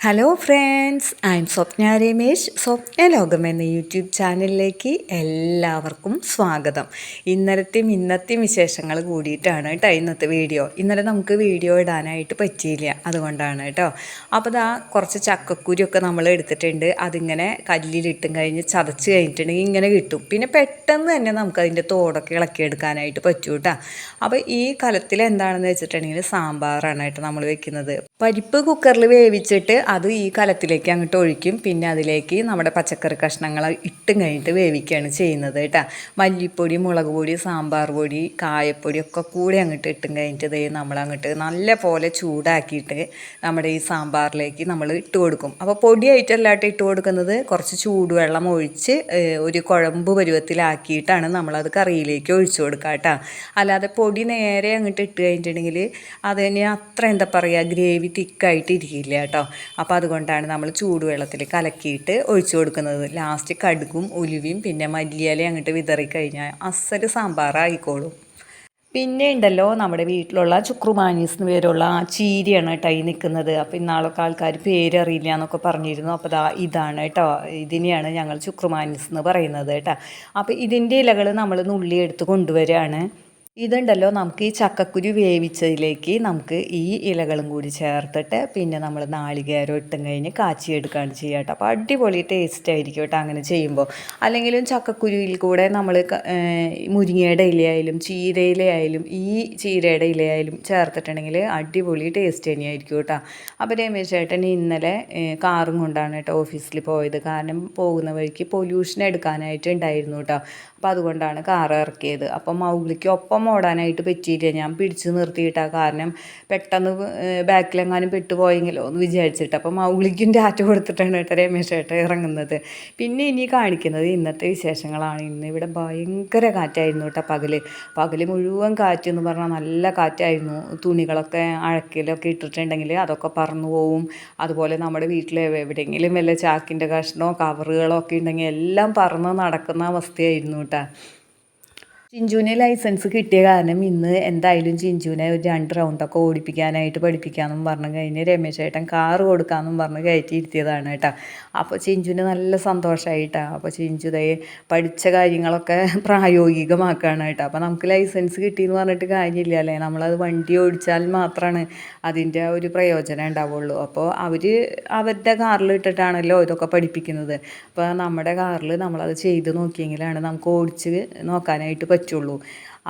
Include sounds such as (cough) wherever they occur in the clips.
Hello friends I am Swapna Ramesh Swapna ലോകം എന്ന YouTube ചാനലിലേക്ക് എല്ലാവർക്കും സ്വാഗതം. ഇന്നലത്തെയും ഇന്നത്തെയും വിശേഷങ്ങൾ കൂടിയിട്ടാണ് കേട്ടോ ഇന്നത്തെ വീഡിയോ. ഇന്നലെ നമുക്ക് വീഡിയോ ഇടാനായിട്ട് പറ്റിയില്ല അതുകൊണ്ടാണ് കേട്ടോ. അപ്പോൾ ദാ കുറച്ച് ചക്കക്കുരിയൊക്കെ നമ്മൾ എടുത്തിട്ടുണ്ട്. അതിങ്ങനെ കല്ലിലിട്ടും കഴിഞ്ഞ് ചതച്ച് കഴിഞ്ഞിട്ടുണ്ടെങ്കിൽ ഇങ്ങനെ കിട്ടും. പിന്നെ പെട്ടെന്ന് തന്നെ നമുക്ക് അതിന്റെ തോടൊക്കെ ഇളക്കിയെടുക്കാനായിട്ട് പറ്റൂ കേട്ടോ. അപ്പോൾ ഈ കലത്തിൽ എന്താണെന്ന് വെച്ചിട്ടുണ്ടെങ്കിൽ സാമ്പാറാണ് കേട്ടോ നമ്മൾ വെക്കുന്നത്. പരിപ്പ് കുക്കറിൽ വേവിച്ചിട്ട് അത് ഈ കലത്തിലേക്ക് അങ്ങോട്ട് ഒഴിക്കും. പിന്നെ അതിലേക്ക് നമ്മുടെ പച്ചക്കറി കഷ്ണങ്ങൾ ഇട്ടും കഴിഞ്ഞിട്ട് വേവിക്കുകയാണ് ചെയ്യുന്നത് കേട്ടോ. മല്ലിപ്പൊടി മുളക് പൊടി സാമ്പാർ പൊടി കായപ്പൊടി ഒക്കെ കൂടി അങ്ങോട്ട് ഇട്ടും കഴിഞ്ഞിട്ട് ഇതേ നമ്മൾ അങ്ങോട്ട് നല്ല പോലെ ചൂടാക്കിയിട്ട് നമ്മുടെ ഈ സാമ്പാറിലേക്ക് നമ്മൾ ഇട്ട് കൊടുക്കും. അപ്പോൾ പൊടിയായിട്ടല്ലാട്ട് ഇട്ട് കൊടുക്കുന്നത്. കുറച്ച് ചൂടുവെള്ളം ഒഴിച്ച് ഒരു കുഴമ്പ് പരുവത്തിലാക്കിയിട്ടാണ് നമ്മളത് കറിയിലേക്ക് ഒഴിച്ചു കൊടുക്കുക കേട്ടോ. അല്ലാതെ പൊടി നേരെ അങ്ങോട്ട് ഇട്ട് കഴിഞ്ഞിട്ടുണ്ടെങ്കിൽ അത് തന്നെ അത്ര എന്താ പറയുക ഗ്രേവി തിക്കായിട്ട് ഇരിക്കില്ല കേട്ടോ. അപ്പോൾ അതുകൊണ്ടാണ് നമ്മൾ ചൂടുവെള്ളത്തിൽ കലക്കിയിട്ട് ഒഴിച്ചു കൊടുക്കുന്നത്. ലാസ്റ്റ് കടുകും ഉലുവയും പിന്നെ മല്ലിയില അങ്ങോട്ട് വിതറി കഴിഞ്ഞാൽ അസൽ സാമ്പാറായിക്കോളും. പിന്നെ ഉണ്ടല്ലോ നമ്മുടെ വീട്ടിലുള്ള ചുക്രുമാനീസ് പേരുള്ള ആ ചീരിയാണ് കേട്ടോ ഈ നിൽക്കുന്നത് അപ്പോൾ ഇന്നാളൊക്കെ ആൾക്കാർ പേരറിയില്ല എന്നൊക്കെ പറഞ്ഞിരുന്നു. അപ്പോൾ ദാ ഇതാണ് കേട്ടോ. ഇതിനെയാണ് ഞങ്ങൾ ചുക്രുമാനീസ് എന്ന് പറയുന്നത് കേട്ടോ. അപ്പോൾ ഇതിന്റെ ഇലകൾ നമ്മൾ നുള്ളി എടുത്ത് കൊണ്ടുവരികയാണ് ഇതുണ്ടല്ലോ നമുക്ക് ഈ ചക്കക്കുരു വേവിച്ചതിലേക്ക് നമുക്ക് ഈ ഇലകളും കൂടി ചേർത്തിട്ട് പിന്നെ നമ്മൾ നാളികേരം ഇട്ടും കഴിഞ്ഞ് കാച്ചിയെടുക്കുകയാണ് ചെയ്യുക അപ്പോൾ അടിപൊളി ടേസ്റ്റ് ആയിരിക്കും കേട്ടോ അങ്ങനെ ചെയ്യുമ്പോൾ അല്ലെങ്കിലും ചക്കക്കുരുവിൽ കൂടെ നമ്മൾ മുരിങ്ങയുടെ ഇലയായാലും ചീരയിലയായാലും ഈ ചീരയുടെ ഇലയായാലും ചേർത്തിട്ടുണ്ടെങ്കിൽ അടിപൊളി ടേസ്റ്റ് തന്നെയായിരിക്കും കേട്ടോ അപ്പോൾ രമേശ് ചേട്ടൻ ഇന്നലെ കാറും കൊണ്ടാണ് കേട്ടോ ഓഫീസിൽ പോയത്. കാരണം പോകുന്ന വഴിക്ക് പൊല്യൂഷൻ എടുക്കാനായിട്ട് ഉണ്ടായിരുന്നു കേട്ടോ അപ്പോൾ അതുകൊണ്ടാണ് കാർ ഇറക്കിയത്. അപ്പം മൗഗ്ലിക്ക് ഒപ്പം ഓടാനായിട്ട് പറ്റിയില്ല ഞാൻ പിടിച്ച് നിർത്തിയിട്ടാണ് കാരണം പെട്ടെന്ന് ബാക്കിലെങ്ങാനും പെട്ടുപോയെങ്കിലോ എന്ന് വിചാരിച്ചിട്ട്. അപ്പം മൗളിക്കും ഡാറ്റ കൊടുത്തിട്ടാണ് കേട്ടോ രമേശ് ഏട്ട ഇറങ്ങുന്നത്. പിന്നെ ഇനി കാണിക്കുന്നത് ഇന്നത്തെ വിശേഷങ്ങളാണ്. ഇന്ന് ഇവിടെ ഭയങ്കര കാറ്റായിരുന്നു കേട്ടോ പകൽ. പകൽ മുഴുവൻ കാറ്റ് എന്ന് പറഞ്ഞാൽ നല്ല കാറ്റായിരുന്നു. തുണികളൊക്കെ അഴക്കിലൊക്കെ ഇട്ടിട്ടുണ്ടെങ്കിൽ അതൊക്കെ പറന്നു പോവും. അതുപോലെ നമ്മുടെ വീട്ടിൽ എവിടെയെങ്കിലും വല്ല ചാക്കിന്റെ കഷ്ണമോ കവറുകളോ ഒക്കെ ഉണ്ടെങ്കിൽ എല്ലാം പറന്ന് നടക്കുന്ന അവസ്ഥയായിരുന്നു കേട്ടോ. ചിഞ്ചുവിന് ലൈസൻസ് കിട്ടിയ കാരണം ഇന്ന് എന്തായാലും ചിഞ്ചുവിനെ ഒരു രണ്ട് റൗണ്ടൊക്കെ ഓടിപ്പിക്കാനായിട്ട് പഠിപ്പിക്കാമെന്നും പറഞ്ഞു കഴിഞ്ഞ് രമേശ് ഏട്ടൻ കാറ് കൊടുക്കാമെന്നും പറഞ്ഞ് കയറ്റി ഇരുത്തിയതാണ് കേട്ടോ. അപ്പോൾ ചിഞ്ചുവിന് നല്ല സന്തോഷമായിട്ടാണ് അപ്പോൾ ചിഞ്ചുതയെ പഠിച്ച കാര്യങ്ങളൊക്കെ (laughs) പ്രായോഗികമാക്കുകയാണ് കേട്ടോ. അപ്പോൾ നമുക്ക് ലൈസൻസ് കിട്ടിയെന്ന് പറഞ്ഞിട്ട് കാര്യമില്ല അല്ലേ? നമ്മളത് വണ്ടി ഓടിച്ചാൽ മാത്രമാണ് അതിന്റെ ഒരു പ്രയോജനം ഉണ്ടാവുള്ളൂ. അപ്പോൾ അവർ അവരുടെ കാറിൽ ഇട്ടിട്ടാണല്ലോ ഇതൊക്കെ പഠിപ്പിക്കുന്നത്. അപ്പോൾ നമ്മുടെ കാറിൽ നമ്മളത് ചെയ്ത് നോക്കിയെങ്കിലാണ് നമുക്ക് ഓടിച്ച് നോക്കാനായിട്ട് പറ്റുള്ളൂ.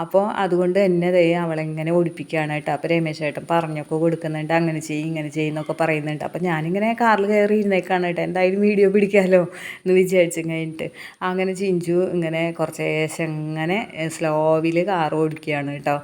അപ്പോൾ അതുകൊണ്ട് തന്നെ ദേ അവളെങ്ങനെ ഓടിപ്പിക്കുകയാണ് കേട്ടോ. അപ്പോൾ രമേശ് ചേട്ടൻ പറഞ്ഞൊക്കെ കൊടുക്കുന്നുണ്ട്. അങ്ങനെ ചെയ്യും ഇങ്ങനെ ചെയ്യുന്നൊക്കെ പറയുന്നുണ്ട്. അപ്പോൾ ഞാനിങ്ങനെ കാറിൽ കയറി ഇരുന്നേക്കാണ് കേട്ടോ. എന്തായാലും വീഡിയോ പിടിക്കാമല്ലോ എന്ന് വിചാരിച്ചു കഴിഞ്ഞിട്ട്. അങ്ങനെ ചിഞ്ചു ഇങ്ങനെ കുറച്ച് ശേഷം ഇങ്ങനെ സ്ലോവിൽ കാർ ഓടിക്കുകയാണ് കേട്ടോ.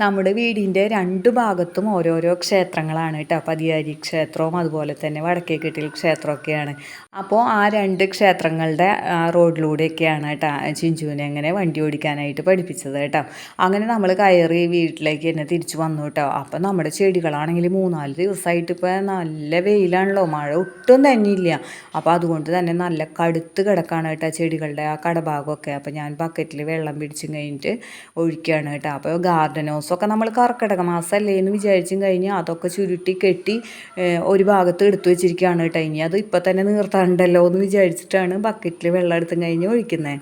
നമ്മുടെ വീടിന്റെ രണ്ട് ഭാഗത്തും ഓരോരോ ക്ഷേത്രങ്ങളാണ് കേട്ടോ. പതിയാരി ക്ഷേത്രവും അതുപോലെ തന്നെ വടക്കേക്കെട്ടിൽ ക്ഷേത്രമൊക്കെയാണ്. അപ്പോൾ ആ രണ്ട് ക്ഷേത്രങ്ങളുടെ റോഡിലൂടെയൊക്കെയാണ് കേട്ടോ ചിഞ്ചുവിനെ അങ്ങനെ വണ്ടി ഓടിക്കാനായിട്ട് പഠിപ്പിച്ചത് കേട്ടോ. അങ്ങനെ നമ്മൾ കയറി വീട്ടിലേക്ക് തന്നെ തിരിച്ചു വന്നു കേട്ടോ. അപ്പോൾ നമ്മുടെ ചെടികളാണെങ്കിൽ മൂന്നാൽ ദിവസമായിട്ട് ഇപ്പോൾ നല്ല വെയിലാണല്ലോ. മഴ ഒട്ടും തന്നെ ഇല്ല അപ്പോൾ അതുകൊണ്ട് തന്നെ നല്ല കടുത്ത് കിടക്കാണ് കേട്ടോ ചെടികളുടെ ആ കടഭാഗമൊക്കെ. അപ്പോൾ ഞാൻ ബക്കറ്റിൽ വെള്ളം പിടിച്ചും കഴിഞ്ഞിട്ട് ഒഴിക്കുകയാണ് കേട്ടോ. അപ്പോൾ ഗാർഡനോസ് ഒക്കെ നമ്മൾ കർക്കിടക മാസമല്ലേ എന്ന് വിചാരിച്ചും കഴിഞ്ഞ് അതൊക്കെ ചുരുട്ടി കെട്ടി ഒരു ഭാഗത്ത് എടുത്തു വെച്ചിരിക്കുകയാണ് കേട്ടോ ഇനി. അത് ഇപ്പം തന്നെ നീർത്താണ്ടല്ലോ എന്ന് വിചാരിച്ചിട്ടാണ് ബക്കറ്റിൽ വെള്ളം എടുത്തും കഴിഞ്ഞ് ഒഴിക്കുന്നത്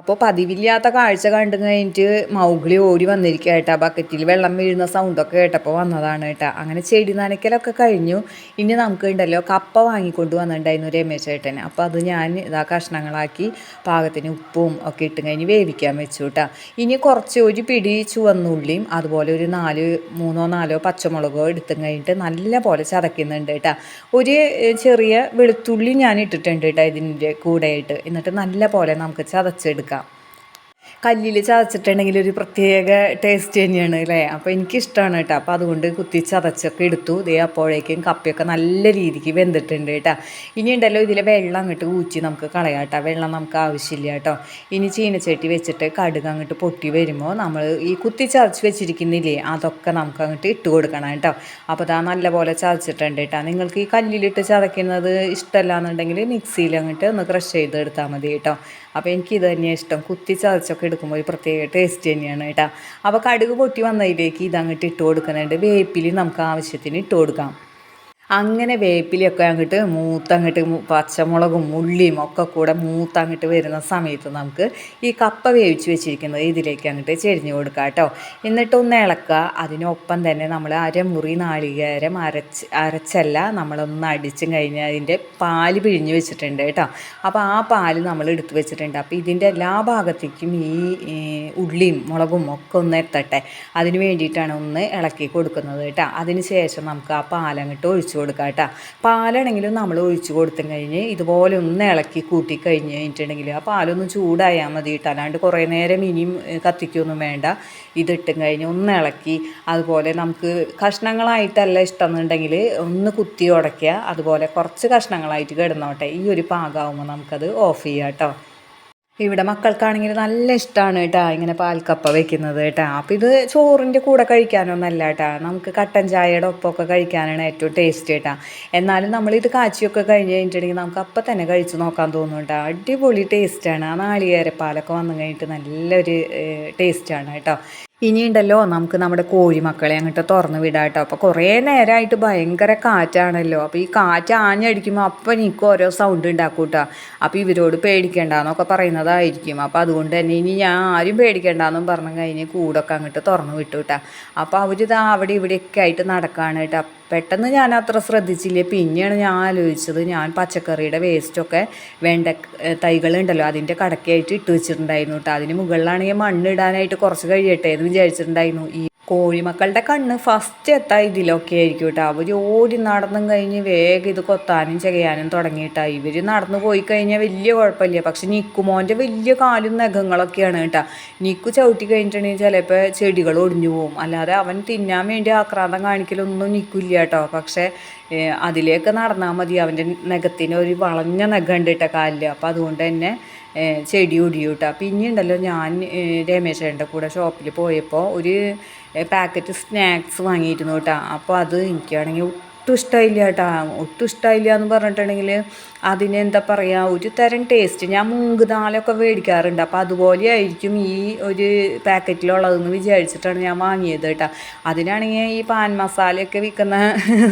അപ്പോൾ പതിവില്ലാത്ത കാഴ്ച കണ്ടു കഴിഞ്ഞിട്ട് മൗഗ്ലി ഓടി വന്നിരിക്കുക കേട്ടോ ബക്കറ്റിൽ വെള്ളം വീഴുന്ന സൗണ്ടൊക്കെ കേട്ടപ്പോൾ വന്നതാണ് കേട്ടോ അങ്ങനെ ചെടി നനയ്ക്കലൊക്കെ കഴിഞ്ഞു. ഇനി നമുക്ക് ഉണ്ടല്ലോ കപ്പ വാങ്ങിക്കൊണ്ട് വന്നിട്ടുണ്ടായിരുന്നു രമേശ് ചേട്ടൻ അപ്പോൾ അത് ഞാൻ ഇതാ കഷ്ണങ്ങളാക്കി പാകത്തിന് ഉപ്പും ഒക്കെ ഇട്ട് കഴിഞ്ഞ് വേവിക്കാൻ വെച്ചു കേട്ടോ ഇനി കുറച്ച് ഒരു പിടി ചുവന്നുള്ളിയും അതുപോലെ ഒരു നാല് മൂന്നോ നാലോ പച്ചമുളകോ എടുത്തും കഴിഞ്ഞിട്ട് നല്ല പോലെ ചതക്കുന്നുണ്ട് കേട്ടോ ഒരു ചെറിയ വെളുത്തുള്ളി ഞാൻ ഇട്ടിട്ടുണ്ട് കേട്ടോ ഇതിന്റെ കൂടെയായിട്ട്. എന്നിട്ട് നല്ല പോലെ നമുക്ക് ചതച്ചെടുക്കാം. കല്ലിൽ ചതച്ചിട്ടുണ്ടെങ്കിൽ ഒരു പ്രത്യേക ടേസ്റ്റ് തന്നെയാണ് അല്ലേ? അപ്പോൾ എനിക്കിഷ്ടമാണ് കേട്ടോ. അപ്പോൾ അതുകൊണ്ട് കുത്തി ചതച്ചൊക്കെ എടുത്തു. ഇതേ അപ്പോഴേക്കും കപ്പയൊക്കെ നല്ല രീതിക്ക് വെന്തിട്ടുണ്ട് കേട്ടോ. ഇനി ഉണ്ടല്ലോ ഇതിലെ വെള്ളം അങ്ങോട്ട് ഊച്ചി നമുക്ക് കളയാം കേട്ടോ. വെള്ളം നമുക്ക് ആവശ്യമില്ല കേട്ടോ. ഇനി ചീനച്ചട്ടി വെച്ചിട്ട് കടുക് അങ്ങോട്ട് പൊട്ടി വരുമ്പോൾ നമ്മൾ ഈ കുത്തി ചതച്ച് വെച്ചിരിക്കുന്നില്ലേ അതൊക്കെ നമുക്ക് അങ്ങോട്ട് ഇട്ട് കൊടുക്കണം കേട്ടോ. അപ്പോൾ അതാ നല്ലപോലെ ചതച്ചിട്ടുണ്ട് കേട്ടോ. നിങ്ങൾക്ക് ഈ കല്ലിലിട്ട് ചതയ്ക്കുന്നത് ഇഷ്ടമല്ല എന്നുണ്ടെങ്കിൽ മിക്സിയിൽ അങ്ങോട്ട് ഒന്ന് ക്രഷ് ചെയ്തെടുത്താൽ മതി കേട്ടോ. അപ്പോൾ എനിക്ക് ഇത് തന്നെയാണ് ഇഷ്ടം. കുത്തി ചതച്ചൊക്കെ എടുക്കുമ്പോൾ ഒരു പ്രത്യേക ടേസ്റ്റ് തന്നെയാണ് കേട്ടോ. അപ്പോൾ കടുക് പൊട്ടി വന്നതിലേക്ക് ഇത് അങ്ങോട്ട് ഇട്ട് കൊടുക്കുന്നുണ്ട്. വേപ്പിൽ നമുക്ക് ആവശ്യത്തിന് ഇട്ട് കൊടുക്കാം. അങ്ങനെ വേപ്പിലൊക്കെ അങ്ങോട്ട് മൂത്തങ്ങോട്ട് പച്ചമുളകും ഉള്ളിയും ഒക്കെ കൂടെ മൂത്തങ്ങോട്ട് വരുന്ന സമയത്ത് നമുക്ക് ഈ കപ്പ വേവിച്ച് വെച്ചിരിക്കുന്നത് ഇതിലേക്ക് അങ്ങോട്ട് ചെരിഞ്ഞു കൊടുക്കുക കേട്ടോ. എന്നിട്ടൊന്ന് ഇളക്കുക. അതിനൊപ്പം തന്നെ നമ്മൾ അരമുറി നാളികേരം അരച്ച് അരച്ചല്ല നമ്മളൊന്ന് അടിച്ചും കഴിഞ്ഞ് അതിന്റെ പാൽ പിഴിഞ്ഞ് വെച്ചിട്ടുണ്ട് കേട്ടോ. അപ്പോൾ ആ പാൽ നമ്മൾ എടുത്തു വെച്ചിട്ടുണ്ട്. അപ്പോൾ ഇതിന്റെ എല്ലാ ഭാഗത്തേക്കും ഈ ഉള്ളിയും മുളകും ഒക്കെ ഒന്ന് എത്തട്ടെ. അതിന് വേണ്ടിയിട്ടാണ് ഒന്ന് ഇളക്കി കൊടുക്കുന്നത് കേട്ടോ. അതിന് ശേഷം നമുക്ക് ആ പാലങ്ങോട്ട് ഒഴിച്ചു കൊടുക്കുക കേട്ടോ. പാലാണെങ്കിലും നമ്മൾ ഒഴിച്ചു കൊടുത്തും കഴിഞ്ഞ് ഇതുപോലെ ഒന്ന് ഇളക്കി കൂട്ടി കഴിഞ്ഞ് കഴിഞ്ഞിട്ടുണ്ടെങ്കിൽ ആ പാലൊന്ന് ചൂടായാൽ മതി കേട്ടോ. അല്ലാണ്ട് കുറേ നേരം ഇനിയും കത്തിക്കൊന്നും വേണ്ട. ഇതിട്ടും കഴിഞ്ഞ് ഒന്ന് ഇളക്കി അതുപോലെ നമുക്ക് കഷ്ണങ്ങളായിട്ടല്ല ഇഷ്ടം എന്നുണ്ടെങ്കിൽ ഒന്ന് കുത്തി ഉടയ്ക്കുക. അതുപോലെ കുറച്ച് കഷ്ണങ്ങളായിട്ട് കിടന്നോട്ടെ. ഈ ഒരു പാകമാകുമ്പോൾ നമുക്കത് ഓഫ് ചെയ്യാം കേട്ടോ. ഇവിടെ മക്കൾക്കാണെങ്കിൽ നല്ല ഇഷ്ടമാണ് കേട്ടോ ഇങ്ങനെ പാൽക്കപ്പ വെക്കുന്നത് കേട്ടോ. അപ്പം ഇത് ചോറിന്റെ കൂടെ കഴിക്കാനൊന്നല്ല കേട്ടോ. നമുക്ക് കട്ടൻ ചായയുടെ ഒപ്പമൊക്കെ കഴിക്കാനാണ് ഏറ്റവും ടേസ്റ്റ് കേട്ടോ. എന്നാലും നമ്മളിത് കാച്ചിയൊക്കെ കഴിഞ്ഞ് കഴിഞ്ഞിട്ടുണ്ടെങ്കിൽ നമുക്ക് അപ്പം തന്നെ കഴിച്ച് നോക്കാൻ തോന്നും കേട്ടോ. അടിപൊളി ടേസ്റ്റാണ് ആ നാളികേരപ്പാലൊക്കെ വന്നു കഴിഞ്ഞിട്ട് നല്ലൊരു ടേസ്റ്റാണ് കേട്ടോ. ഇനിയുണ്ടല്ലോ നമുക്ക് നമ്മുടെ കോഴിമക്കളെ അങ്ങോട്ട് തുറന്ന് വിടാം കേട്ടോ. അപ്പോൾ കുറേ നേരമായിട്ട് ഭയങ്കര കാറ്റാണല്ലോ. അപ്പോൾ ഈ കാറ്റ് ആഞ്ഞടിക്കുമ്പോൾ അപ്പം എനിക്ക് ഓരോ സൗണ്ട് ഉണ്ടാക്കും കേട്ടോ. അപ്പോൾ ഇവരോട് പേടിക്കേണ്ടെന്നൊക്കെ പറയുന്നതായിരിക്കും. അപ്പോൾ അതുകൊണ്ട് തന്നെ ഇനി ഞാൻ ആരും പേടിക്കേണ്ടെന്നും പറഞ്ഞു കഴിഞ്ഞ് കൂടൊക്കെ അങ്ങോട്ട് തുറന്നു വിട്ടു കേട്ടോ. അപ്പോൾ അവരിതാ അവിടെ ഇവിടെയൊക്കെ ആയിട്ട് നടക്കുകയാണ് കേട്ടോ. പെട്ടെന്ന് ഞാൻ അത്ര ശ്രദ്ധിച്ചില്ല. പിന്നെയാണ് ഞാൻ ആലോചിച്ചത് ഞാൻ പച്ചക്കറിയുടെ വേസ്റ്റൊക്കെ വെണ്ട തൈകളുണ്ടല്ലോ അതിന്റെ കടക്കയായിട്ട് ഇട്ട് വെച്ചിട്ടുണ്ടായിരുന്നു കേട്ടോ അതിന് മുകളിലാണെങ്കിൽ മണ്ണിടാനായിട്ട് കുറച്ച് കഴിയട്ടെ എന്ന് വിചാരിച്ചിട്ടുണ്ടായിരുന്നു. ഈ കോഴിമക്കളുടെ കണ്ണ് ഫസ്റ്റ് എത്താൻ ഇതിലൊക്കെ ആയിരിക്കും കേട്ടോ അവർ ഓടി നടന്നും കഴിഞ്ഞ് വേഗം ഇത് കൊത്താനും ചെയ്യാനും തുടങ്ങിയിട്ടാ. ഇവർ നടന്നു പോയി കഴിഞ്ഞാൽ വലിയ കുഴപ്പമില്ല. പക്ഷെ നിക്കുമോന്റെ വലിയ കാലും നഖങ്ങളൊക്കെയാണ് കേട്ടോ നിക്കു ചവിട്ടി കഴിഞ്ഞിട്ടുണ്ടെങ്കിൽ ചിലപ്പോൾ ചെടികൾ ഒടിഞ്ഞു പോകും അല്ലാതെ അവൻ തിന്നാൻ വേണ്ടി ആക്രാന്തം കാണിക്കലൊന്നും നിൽക്കില്ല കേട്ടോ പക്ഷേ അതിലേക്ക് നടന്നാൽ മതി. അവന്റെ നഖത്തിന് ഒരു വളഞ്ഞ നഖം ഉണ്ട് കേട്ടോ കാലിൽ അപ്പോൾ അതുകൊണ്ട് തന്നെ ചെടി ഒടിയും കേട്ടോ പിന്നെ ഉണ്ടല്ലോ ഞാൻ രമേശേന്റെ കൂടെ ഷോപ്പിൽ പോയപ്പോൾ ഒരു പാക്കറ്റ് സ്നാക്സ് വാങ്ങിയിരുന്നു കേട്ടോ. അപ്പോൾ അത് എനിക്കാണെങ്കിൽ ഒട്ടും ഇഷ്ടമായില്ല കേട്ടോ ഒട്ടും ഇഷ്ടമായില്ല എന്ന് പറഞ്ഞിട്ടുണ്ടെങ്കിൽ അതിനെന്താ പറയുക ഒരു തരം ടേസ്റ്റ് ഞാൻ മൂങ്ക് നാളൊക്കെ മേടിക്കാറുണ്ട്. അപ്പോൾ അതുപോലെ ആയിരിക്കും ഈ ഒരു പാക്കറ്റിലുള്ളതെന്ന് വിചാരിച്ചിട്ടാണ് ഞാൻ വാങ്ങിയത് കേട്ടോ. അതിനാണെങ്കിൽ ഈ പാൻ മസാലയൊക്കെ വിൽക്കുന്ന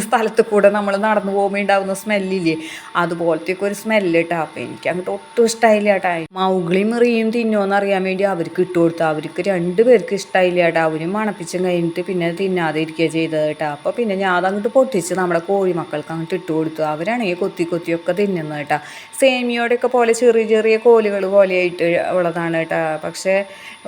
സ്ഥലത്ത് കൂടെ നമ്മൾ നടന്നു പോകുമ്പോൾ ഉണ്ടാകുന്ന സ്മെല്ലില്ലേ അതുപോലത്തെയൊക്കെ ഒരു സ്മെല്ല് കേട്ടോ. അപ്പോൾ എനിക്ക് അങ്ങോട്ട് ഒട്ടും ഇഷ്ടമായില്ല കേട്ടോ മൗഗ്ലിയും മെറിയും തിന്നുമെന്ന് അറിയാൻ വേണ്ടി അവർക്ക് ഇട്ട് കൊടുത്തു. അവർക്ക് രണ്ട് പേർക്ക് ഇഷ്ടമായില്ല കേട്ടോ അവരും മണപ്പിച്ചും കഴിഞ്ഞിട്ട് പിന്നെ തിന്നാതെ ഇരിക്കുക ചെയ്തത് കേട്ടോ. അപ്പോൾ പിന്നെ ഞാൻ അതങ്ങോട്ട് പൊട്ടിച്ച് നമ്മുടെ കോഴിമക്കൾക്ക് അങ്ങോട്ട് ഇട്ട് കൊടുത്തു. അവരാണെങ്കിൽ കൊത്തി കൊത്തിയൊക്കെ തിന്നുന്നത് കേട്ടോ. സേമിയോടെയൊക്കെ പോലെ ചെറിയ ചെറിയ കോലുകൾ പോലെയായിട്ട് ഉള്ളതാണ് കേട്ടോ. പക്ഷേ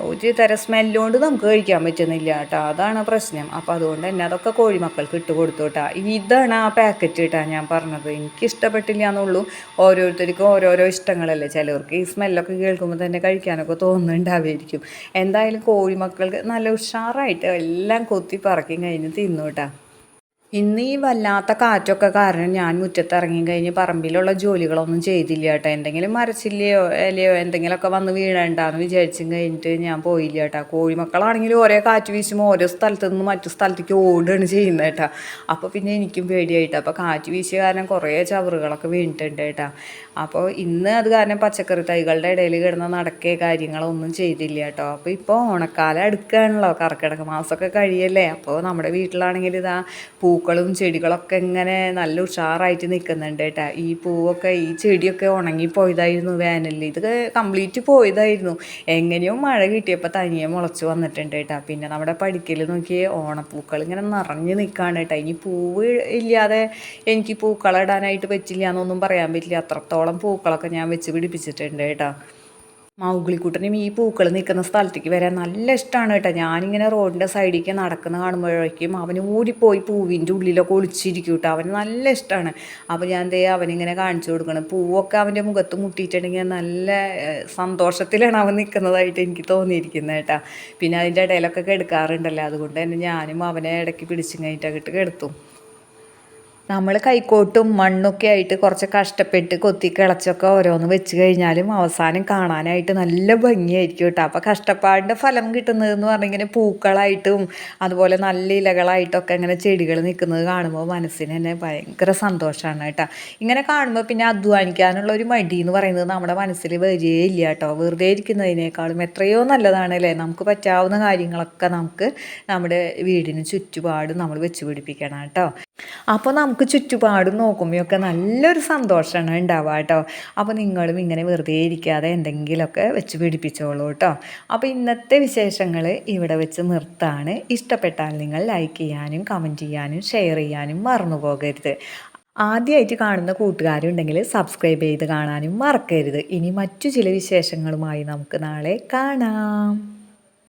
ഒരു തരം സ്മെല്ലുകൊണ്ട് നമുക്ക് കഴിക്കാൻ പറ്റുന്നില്ല കേട്ടോ. അതാണ് പ്രശ്നം. അപ്പോൾ അതുകൊണ്ട് തന്നെ അതൊക്കെ കോഴിമക്കൾക്ക് ഇട്ട് കൊടുത്തു കേട്ടോ. ഇതാണ് ആ പാക്കറ്റ് കേട്ടോ ഞാൻ പറഞ്ഞത്. എനിക്ക് ഇഷ്ടപ്പെട്ടില്ല എന്നുള്ളൂ. ഓരോരുത്തർക്കും ഓരോരോ ഇഷ്ടങ്ങളല്ലേ. ചിലവർക്ക് ഈ സ്മെല്ലൊക്കെ കേൾക്കുമ്പോൾ തന്നെ കഴിക്കാനൊക്കെ തോന്നുന്നുണ്ടാവുമായിരിക്കും. എന്തായാലും കോഴിമക്കൾക്ക് നല്ല ഉഷാറായിട്ട് എല്ലാം കൊത്തി പറക്കി കഴിഞ്ഞ് തിന്നു കേട്ടോ. ഇന്ന് ഈ വല്ലാത്ത കാറ്റൊക്കെ കാരണം ഞാൻ മുറ്റത്തിറങ്ങി കഴിഞ്ഞ് പറമ്പിലുള്ള ജോലികളൊന്നും ചെയ്തില്ല കേട്ടോ. എന്തെങ്കിലും മരച്ചില്ലയോ ഇലയോ എന്തെങ്കിലുമൊക്കെ വന്ന് വീഴണ്ടെന്ന് വിചാരിച്ചും കഴിഞ്ഞിട്ട് ഞാൻ പോയില്ല കേട്ടോ. കോഴിമക്കളാണെങ്കിലും ഓരോ കാറ്റ് വീശുമ്പോൾ ഓരോ സ്ഥലത്ത് നിന്ന് മറ്റു സ്ഥലത്തേക്ക് ഓടുകയാണ് ചെയ്യുന്നത് കേട്ടോ. അപ്പോൾ പിന്നെ എനിക്കും പേടിയായിട്ട് അപ്പോൾ കാറ്റ് വീശിയ കാരണം കുറേ ചവറുകളൊക്കെ വീണിട്ടുണ്ട് കേട്ടോ. അപ്പോൾ ഇന്ന് അത് കാരണം പച്ചക്കറി തൈകളുടെ ഇടയിൽ കിടന്ന നടക്കേ കാര്യങ്ങളൊന്നും ചെയ്തില്ല കേട്ടോ. അപ്പോൾ ഇപ്പോൾ ഓണക്കാലം അടുക്കുകയാണല്ലോ കർക്കിടക മാസമൊക്കെ കഴിയല്ലേ. അപ്പോൾ നമ്മുടെ വീട്ടിലാണെങ്കിൽ ഇതാ പൂ പൂക്കളും ചെടികളൊക്കെ ഇങ്ങനെ നല്ല ഉഷാറായിട്ട് നിൽക്കുന്നുണ്ട് കേട്ടോ. ഈ പൂവൊക്കെ ഈ ചെടിയൊക്കെ ഉണങ്ങിപ്പോയതായിരുന്നു വേനലിൽ. ഇത് കംപ്ലീറ്റ് പോയതായിരുന്നു. എങ്ങനെയോ മഴ കിട്ടിയപ്പോൾ തനിയെ മുളച്ച് വന്നിട്ടുണ്ട് കേട്ടോ. പിന്നെ നമ്മുടെ പഠിക്കൽ നോക്കിയേ ഓണപ്പൂക്കൾ ഇങ്ങനെ നിറഞ്ഞു നിൽക്കുകയാണ് കേട്ടോ. ഇനി പൂവ് ഇല്ലാതെ എനിക്ക് പൂക്കളിടാനായിട്ട് പറ്റില്ല എന്നൊന്നും പറയാൻ പറ്റില്ല. അത്രത്തോളം പൂക്കളൊക്കെ ഞാൻ വെച്ച് പിടിപ്പിച്ചിട്ടുണ്ട് കേട്ടോ. മൗഗ്ലിക്കുട്ടനും ഈ പൂക്കൾ നിൽക്കുന്ന സ്ഥലത്തേക്ക് വരാൻ നല്ല ഇഷ്ടമാണ് കേട്ടോ. ഞാനിങ്ങനെ റോഡിന്റെ സൈഡിലേക്ക് നടക്കുന്ന കാണുമ്പോഴേക്കും അവന് ഓടിപ്പോയി പൂവിന്റെ ഉള്ളിലൊക്കെ ഒളിച്ചിരിക്കും കേട്ടോ. അവന് നല്ല ഇഷ്ടമാണ് അപ്പോൾ ഞാൻ ദേ അവനിങ്ങനെ കാണിച്ചു കൊടുക്കണം. പൂവൊക്കെ അവന്റെ മുഖത്ത് മുട്ടിയിട്ടുണ്ടെങ്കിൽ നല്ല സന്തോഷത്തിലാണ് അവൻ നിൽക്കുന്നതായിട്ട് എനിക്ക് തോന്നിയിരിക്കുന്നത് കേട്ടോ. പിന്നെ അതിന്റെ ഇടയിലൊക്കെ കെടുക്കാറുണ്ടല്ലോ. അതുകൊണ്ട് തന്നെ ഞാനും അവനെ ഇടയ്ക്ക് പിടിച്ചു കഴിഞ്ഞിട്ടൊക്കെ കെടുത്തും. നമ്മൾ കൈക്കോട്ടും മണ്ണൊക്കെ ആയിട്ട് കുറച്ച് കഷ്ടപ്പെട്ട് കൊത്തി കിളച്ചൊക്കെ ഓരോന്ന് വെച്ച് കഴിഞ്ഞാലും അവസാനം കാണാനായിട്ട് നല്ല ഭംഗിയായിരിക്കും കേട്ടോ. അപ്പോൾ കഷ്ടപ്പാടിന്റെ ഫലം കിട്ടുന്നതെന്ന് പറഞ്ഞിങ്ങനെ പൂക്കളായിട്ടും അതുപോലെ നല്ല ഇലകളായിട്ടൊക്കെ ഇങ്ങനെ ചെടികൾ നിൽക്കുന്നത് കാണുമ്പോൾ മനസ്സിന് തന്നെ ഭയങ്കര സന്തോഷമാണ് കേട്ടോ. ഇങ്ങനെ കാണുമ്പോൾ പിന്നെ അധ്വാനിക്കാനുള്ള ഒരു മടി എന്ന് പറയുന്നത് നമ്മുടെ മനസ്സിൽ വരികയില്ല കേട്ടോ. വെറുതെ ഇരിക്കുന്നതിനേക്കാളും എത്രയോ നല്ലതാണ് അല്ലേ? നമുക്ക് പറ്റാവുന്ന കാര്യങ്ങളൊക്കെ നമുക്ക് നമ്മുടെ വീടിന് ചുറ്റുപാടും നമ്മൾ വെച്ച് പിടിപ്പിക്കണം കേട്ടോ. അപ്പോൾ നമുക്ക് നമുക്ക് ചുറ്റുപാടും നോക്കുമ്പോഴൊക്കെ നല്ലൊരു സന്തോഷമാണ് ഉണ്ടാവുക കേട്ടോ. അപ്പോൾ നിങ്ങളും ഇങ്ങനെ വെറുതെ ഇരിക്കാതെ എന്തെങ്കിലുമൊക്കെ വെച്ച് പിടിപ്പിച്ചോളൂ കേട്ടോ. അപ്പോൾ ഇന്നത്തെ വിശേഷങ്ങൾ ഇവിടെ വെച്ച് നിർത്താണ്. ഇഷ്ടപ്പെട്ടാൽ നിങ്ങൾ ലൈക്ക് ചെയ്യാനും കമന്റ് ചെയ്യാനും ഷെയർ ചെയ്യാനും മറന്നു പോകരുത്. ആദ്യമായിട്ട് കാണുന്ന കൂട്ടുകാരുണ്ടെങ്കിൽ സബ്സ്ക്രൈബ് ചെയ്ത് കാണാനും മറക്കരുത്. ഇനി മറ്റു ചില വിശേഷങ്ങളുമായി നമുക്ക് നാളെ കാണാം.